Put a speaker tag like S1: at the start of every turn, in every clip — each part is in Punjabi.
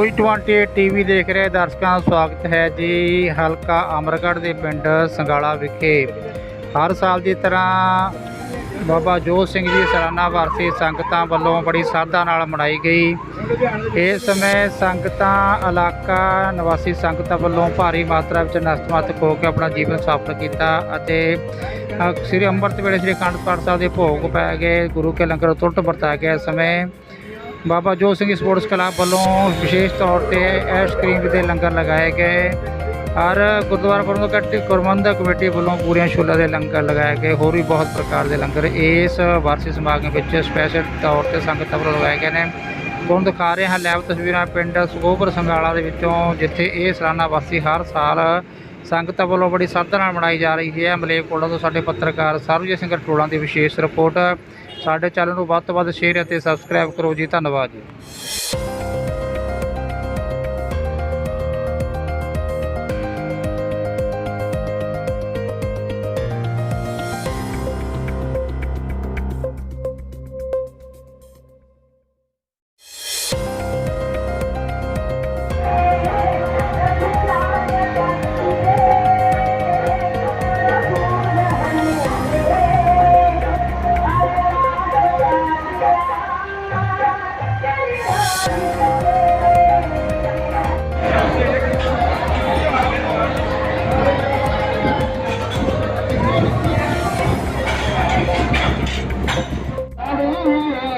S1: ਨਿਊਜ਼ 28 ਟੀਵੀ ਦੇਖ ਰਹੇ ਦਰਸ਼ਕਾਂ ਦਾ ਸਵਾਗਤ ਹੈ ਜੀ ਹਲਕਾ ਅਮਰਗੜ੍ਹ ਦੇ ਪਿੰਡ ਸੰਗਾਲਾ ਵਿਖੇ। ਹਰ ਸਾਲ ਦੀ ਤਰ੍ਹਾਂ ਬਾਬਾ ਜੋਤ ਸਿੰਘ ਜੀ ਸਾਲਾਨਾ ਵਰਸੀ ਸੰਗਤਾਂ ਵੱਲੋਂ ਬੜੀ ਸ਼ਰਧਾ ਨਾਲ ਮਨਾਈ ਗਈ। ਇਸ ਸਮੇਂ ਸੰਗਤਾਂ, ਇਲਾਕਾ, ਨਿਵਾਸੀ ਸੰਗਤਾਂ ਵੱਲੋਂ ਭਾਰੀ ਮਾਤਰਾ ਵਿੱਚ ਨਤਮਸਤਕ ਹੋ ਕੇ ਆਪਣਾ ਜੀਵਨ ਸਫਲ ਕੀਤਾ ਅਤੇ ਸ੍ਰੀ ਅੰਮ੍ਰਿਤ ਵੇਲੇ ਸ੍ਰੀ ਅਖੰਡ ਪਾਠ ਸਾਹਿਬ ਦੇ ਭੋਗ ਪੈ ਗਏ। ਗੁਰੂ ਕੇ ਲੰਗਰ ਤੁਰਤ ਵਰਤਾਇਆ ਗਿਆ ਇਸ ਸਮੇਂ। ਬਾਬਾ ਜੋਤ ਸਿੰਘ ਸਪੋਰਟਸ ਕਲੱਬ ਵੱਲੋਂ ਵਿਸ਼ੇਸ਼ ਤੌਰ ਤੇ ਐਸ ਕਰੀਮ ਦੇ ਲੰਗਰ ਲਗਾਏ ਗਏ। ਔਰ ਗੁਰਦੁਆਰਾ ਪ੍ਰਬੰਧਕ ਗੁਰਮੰਦਕ ਕਮੇਟੀ ਵੱਲੋਂ ਪੂਰੀਆਂ ਛੋਲਾਂ ਦੇ ਲੰਗਰ ਲਗਾਏ ਗਏ। ਹੋਰ ਵੀ ਬਹੁਤ ਪ੍ਰਕਾਰ ਦੇ ਲੰਗਰ ਇਸ ਵਾਰਸੀ ਸਮਾਗਮ ਵਿੱਚ ਸਪੈਸ਼ਲ ਤੌਰ ਤੇ ਸੰਗਤਾਂ ਵੱਲੋਂ ਲਗਾਏ ਗਏ ਨੇ। ਤੁਹਾਨੂੰ ਦਿਖਾ ਰਹੇ ਹਾਂ ਲੈਬ ਤਸਵੀਰਾਂ ਪਿੰਡ ਸੁਗੋਬਰ ਸੰਗਾਲਾ ਦੇ ਵਿੱਚੋਂ, ਜਿੱਥੇ ਇਹ ਸਾਲਾਨਾ ਵਾਰਸੀ ਹਰ ਸਾਲ ਸੰਗਤਾਂ ਵੱਲੋਂ ਬੜੀ ਸ਼ਰਧਾ ਨਾਲ ਮਨਾਈ ਜਾ ਰਹੀ ਹੈ। ਮਲੇਕੋਟਲਾ ਤੋਂ ਸਾਡੇ ਪੱਤਰਕਾਰ ਸਰਬਜੀਤ ਸਿੰਘ ਟੋਲਾਂ ਦੀ ਵਿਸ਼ੇਸ਼ ਰਿਪੋਰਟ। ਸਾਡੇ ਚੈਨਲ ਨੂੰ ਵੱਧ ਤੋਂ ਵੱਧ ਸ਼ੇਅਰ ਅਤੇ ਸਬਸਕ੍ਰਾਈਬ ਕਰੋ ਜੀ। ਧੰਨਵਾਦ ਜੀ।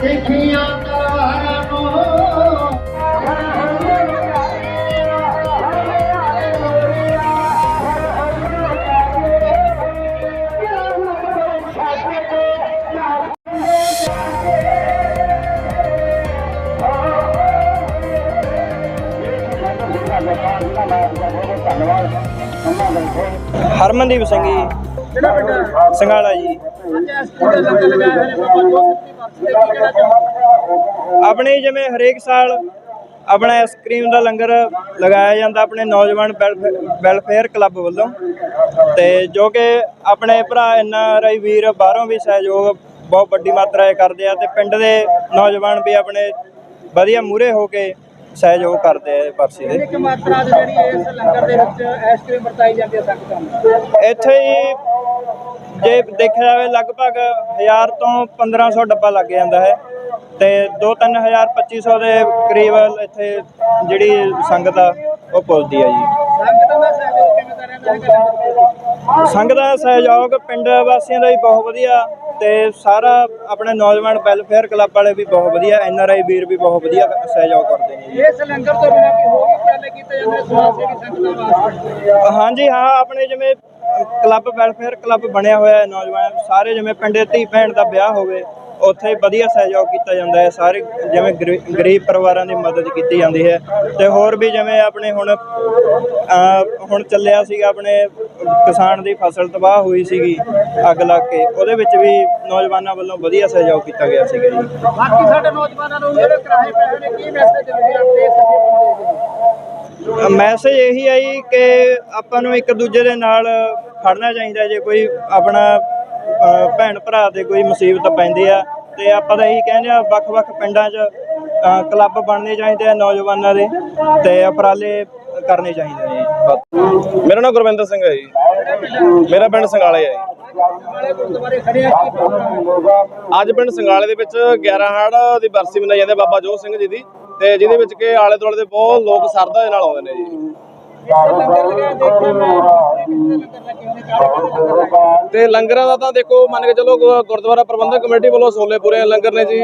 S2: ਦੇਖਿਆ ਤਾਰਨੋ
S3: ਹਰਮਨਦੀਪ ਸਿੰਘ ਜੀ। ਸੰਘਾਲਾ ਜੀ। ਆਪਣੇ ਜਿਵੇਂ ਹਰੇਕ ਸਾਲ ਆਪਣਾ ਆਈਸਕ੍ਰੀਮ ਦਾ ਲੰਗਰ ਲਗਾਇਆ ਜਾਂਦਾ ਆਪਣੇ ਨੌਜਵਾਨ ਵੈਲਫੇ- ਵੈਲਫੇਅਰ ਕਲੱਬ ਵੱਲੋਂ। ਤੇ ਜੋ ਕਿ ਆਪਣੇ ਭਰਾ ਐਨਆਰਆਈ ਵੀਰ ਬਾਹਰੋਂ ਵੀ ਸਹਿਯੋਗ ਬਹੁਤ ਵੱਡੀ ਮਾਤਰਾ 'ਚ ਕਰਦੇ ਆ ਤੇ ਪਿੰਡ ਦੇ ਨੌਜਵਾਨ ਵੀ ਆਪਣੇ ਵਧੀਆ ਮੂਹਰੇ ਹੋ ਕੇ ਸਹਿਯੋਗ ਕਰਦੇ ਆ ਬਰਸੀ ਦੇ।
S1: ਇੱਕ ਮਾਤਰਾ ਜਿਹੜੀ ਇਸ ਲੰਗਰ ਦੇ ਵਿੱਚ ਆਈਸਕ੍ਰੀਮ ਵਰਤਾਈ ਜਾਂਦੀ ਹੈ ਸੰਗਤਾਂ ਨੂੰ
S3: ਇੱਥੇ ਹੀ ਜੇ ਦੇਖਿਆ ਜਾਵੇ ਲਗਭਗ 1000 ਤੋਂ 1500 ਡੱਬਾ ਲੱਗ ਜਾਂਦਾ ਹੈ ਤੇ 2-3000 2500 ਦੇ ਕਰੀਬ ਇੱਥੇ ਜਿਹੜੀ ਸੰਗਤ ਆ ਉਹ ਪੁੱਜਦੀ ਆ ਜੀ।
S1: ਸੰਗਤਾਂ ਦਾ ਸਹਿਯੋਗ ਕਿਵੇਂ ਦਾ
S3: ਸਹਿਯੋਗ ਪਿੰਡ ਵਾਸੀਆਂ ਦਾ ਵੀ ਬਹੁਤ ਵਧੀਆ ਤੇ ਸਾਰਾ ਆਪਣੇ ਨੌਜਵਾਨ ਵੈਲਫੇਅਰ ਕਲੱਬ ਵਾਲੇ ਵੀ ਬਹੁਤ ਵਧੀਆ ਐਨਆਰਆਈ ਵੀਰ ਵੀ ਬਹੁਤ ਵਧੀਆ ਸਹਿਯੋਗ ਕਰਦੇ ਨੇ
S1: ਇਸ ਲੰਗਰ ਤੋਂ ਬਿਨਾਂ ਕੀ ਹੋਰ ਉਪਰਾਲੇ ਕੀਤੇ ਜਾਂਦੇ ਸਮਾਜ ਸੇਵੀ ਸੰਗਤਾਂ ਵਾਸਤੇ?
S3: ਹਾਂਜੀ ਹਾਂ ਆਪਣੇ ਜਿਵੇਂ ਕਲੱਬ ਵੈਲਫੇਅਰ ਕਲੱਬ ਬਣਿਆ ਹੋਇਆ ਹੈ ਨੌਜਵਾਨ ਸਾਰੇ ਜਿਵੇਂ ਪਿੰਡੇ ਧੀ ਭੈਣ ਦਾ ਵਿਆਹ ਹੋਵੇ ਉੱਥੇ ਵਧੀਆ ਸਹਿਯੋਗ ਕੀਤਾ ਜਾਂਦਾ ਹੈ। ਸਾਰੇ ਜਿਵੇਂ ਗਰੀ- ਗਰੀਬ ਪਰਿਵਾਰਾਂ ਦੀ ਮਦਦ ਕੀਤੀ ਜਾਂਦੀ ਹੈ। ਤੇ ਹੋਰ ਵੀ ਜਿਵੇਂ ਆਪਣੇ ਹੁਣ ਅਹ ਹੁਣ ਚੱਲਿਆ ਸੀਗਾ ਆਪਣੇ ਕਿਸਾਨ ਦੀ ਫਸਲ ਤਬਾਹ ਹੋਈ ਸੀਗੀ ਅੱਗ ਲੱਗ ਕੇ। ਉਹਦੇ ਵਿੱਚ ਵੀ ਨੌਜਵਾਨਾਂ ਵੱਲੋਂ ਵਧੀਆ ਸਹਿਯੋਗ ਕੀਤਾ ਗਿਆ ਸੀਗਾ ਜੀ।
S1: ਬਾਕੀ ਸਾਡੇ ਨੌਜਵਾਨਾਂ ਨੂੰ ਜਿਹੜੇ ਕਿਰਾਏ ਪਏ ਨੇ ਕੀ ਮੈਸੇਜ ਦਿੰਦੇ ਆ ਆਪਣੇ ਇਸ
S3: ਮੈਸੇਜ ਇਹੀ ਜੀ ਕਿ ਆਪਾਂ ਨੂੰ ਇੱਕ ਦੂਜੇ ਦੇ ਨਾਲ ਖੜਨਾ ਚਾਹੀਦਾ ਜੇ ਕੋਈ ਆਪਣਾ ਭੈਣ ਭਰਾ ਤੇ ਕੋਈ ਮੁਸੀਬਤ ਪੈਂਦੀ ਆ ਤੇ ਆਪਾਂ ਤਾਂ ਇਹੀ ਕਹਿੰਦੇ ਆ ਵੱਖ-ਵੱਖ ਪਿੰਡਾਂ 'ਚ ਕਲੱਬ ਬਣਨੇ ਚਾਹੀਦੇ ਆ ਨੌਜਵਾਨਾਂ ਦੇ ਤੇ ਉਪਰਾਲੇ ਕਰਨੇ ਚਾਹੀਦੇ ਨੇ
S4: ਮੇਰਾ ਨਾਮ ਗੁਰਵਿੰਦਰ ਸਿੰਘ ਹੈ ਜੀ। ਮੇਰਾ ਪਿੰਡ ਸੰਗਾਲੇ ਹੈ ਅੱਜ ਪਿੰਡ ਸੰਗਾਲੇ ਦੇ ਵਿੱਚ 11 ਹੜ ਦੀ ਬਰਸੀ ਮਨਾਈ ਜਾਂਦੀ ਹੈ ਬਾਬਾ ਜੋਤ ਸਿੰਘ ਜੀ ਦੀ ਤੇ ਜਿਹਦੇ ਵਿੱਚ ਕਿ ਆਲੇ ਦੁਆਲੇ ਦੇ ਬਹੁਤ ਲੋਕ ਸਰਦਾ ਦੇ ਨਾਲ ਆਉਂਦੇ ਨੇ ਜੀ। ਤੇ ਲੰਗਰਾਂ ਦਾ ਤਾਂ ਦੇਖੋ, ਮੰਨ ਕੇ ਚਲੋ ਗੁਰਦੁਆਰਾ ਪ੍ਰਬੰਧਕ ਕਮੇਟੀ ਵੱਲੋਂ ਛੋਲੇ ਲੰਗਰ ਨੇ ਜੀ,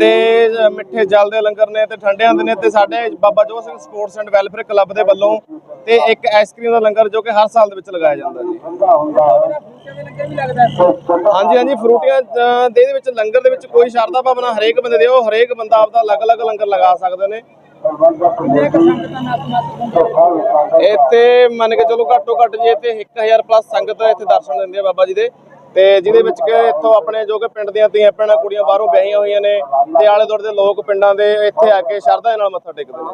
S4: ਤੇ ਮਿੱਠੇ ਜਲ ਦੇ ਲੰਗਰ ਨੇ, ਤੇ ਠੰਡਿਆਂ ਦੇ ਨੇ, ਤੇ ਸਾਡੇ Baba Jodh Singh sports and welfare club ਦੇ ਵੱਲੋਂ ਤੇ ਇੱਕ ਆਈਸਕ੍ਰੀਮ ਦਾ ਲੰਗਰ ਜੋ ਕਿ ਹਰ ਸਾਲ ਦੇ ਵਿੱਚ ਲਗਾਇਆ ਜਾਂਦਾ ਜੀ। ਹਾਂਜੀ ਹਾਂਜੀ, ਫਰੂਟੀਆਂ ਦੇ ਇਹਦੇ ਵਿੱਚ ਲੰਗਰ ਦੇ ਵਿੱਚ ਕੋਈ ਸ਼ਰਧਾ ਭਾਵਨਾ ਹਰੇਕ ਬੰਦੇ ਦੇ, ਉਹ ਹਰੇਕ ਬੰਦਾ ਆਪਦਾ ਅਲੱਗ-ਅਲੱਗ ਲੰਗਰ ਲਗਾ ਸਕਦੇ ਨੇ। ਇੱਥੇ ਮੰਨ ਕੇ ਚਲੋ ਘੱਟੋ ਘੱਟ ਜੀ ਇੱਥੇ 1000 ਪਲੱਸ ਸੰਗਤ ਇੱਥੇ ਦਰਸ਼ਨ ਦਿੰਦੀ ਹੈ ਬਾਬਾ ਜੀ ਦੇ। ਤੇ ਜਿਹਦੇ ਵਿੱਚ ਕਿ ਇੱਥੋਂ ਆਪਣੇ ਜੋ ਕਿ ਪਿੰਡ ਦੀਆਂ ਧੀਆਂ ਭੈਣਾਂ ਕੁੜੀਆਂ ਬਾਹਰੋਂ ਵਿਆਹੀਆਂ ਹੋਈਆਂ ਨੇ ਤੇ ਆਲੇ ਦੁਆਲੇ ਦੇ ਲੋਕ ਪਿੰਡਾਂ ਦੇ ਇੱਥੇ ਆ ਕੇ ਸ਼ਰਧਾ ਨਾਲ ਮੱਥਾ ਟੇਕਦੇ ਨੇ।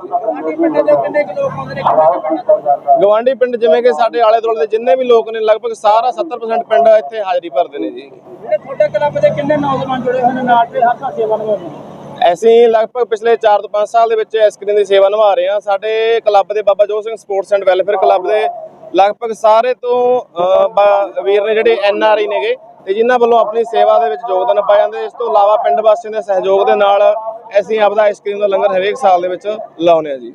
S4: ਗਵਾਂਢੀ ਪਿੰਡ ਜਿਵੇਂ ਕਿ ਸਾਡੇ ਆਲੇ ਦੁਆਲੇ ਦੇ ਜਿੰਨੇ ਵੀ ਲੋਕ ਨੇ, ਲਗਭਗ ਸਾਰਾ 70% ਪਿੰਡ ਇੱਥੇ ਹਾਜ਼ਰੀ ਭਰਦੇ ਨੇ ਜੀ। ਅਸੀਂ ਲਗਭਗ ਪਿਛਲੇ 4 ਤੋਂ 5 ਸਾਲ ਦੇ ਵਿੱਚ ਆਈਸਕ੍ਰੀਮ ਦੀ ਸੇਵਾ ਨਿਭਾ ਰਹੇ ਹਾਂ। ਸਾਡੇ ਕਲੱਬ ਦੇ Baba Jot Singh sports and welfare club ਦੇ ਲਗਭਗ ਸਾਰੇ ਤੋਂ ਵੀਰ ਨੇ ਜਿਹੜੇ ਐਨ ਆਰ ਆਈ ਨੇਗੇ ਤੇ ਜਿਨ੍ਹਾਂ ਵੱਲੋਂ ਆਪਣੀ ਸੇਵਾ ਦੇ ਵਿੱਚ ਯੋਗਦਾਨ ਪਾਇਆ ਜਾਂਦਾ ਇਸ ਤੋਂ ਇਲਾਵਾ ਪਿੰਡ ਵਾਸੀਆਂ ਦੇ ਸਹਿਯੋਗ ਦੇ ਨਾਲ ਅਸੀਂ ਆਪਦਾ ਆਈਸਕ੍ਰੀਮ ਦਾ ਲੰਗਰ ਹਰੇਕ ਸਾਲ ਦੇ ਵਿੱਚ ਲਾਉਂਦੇ ਹਾਂ ਜੀ।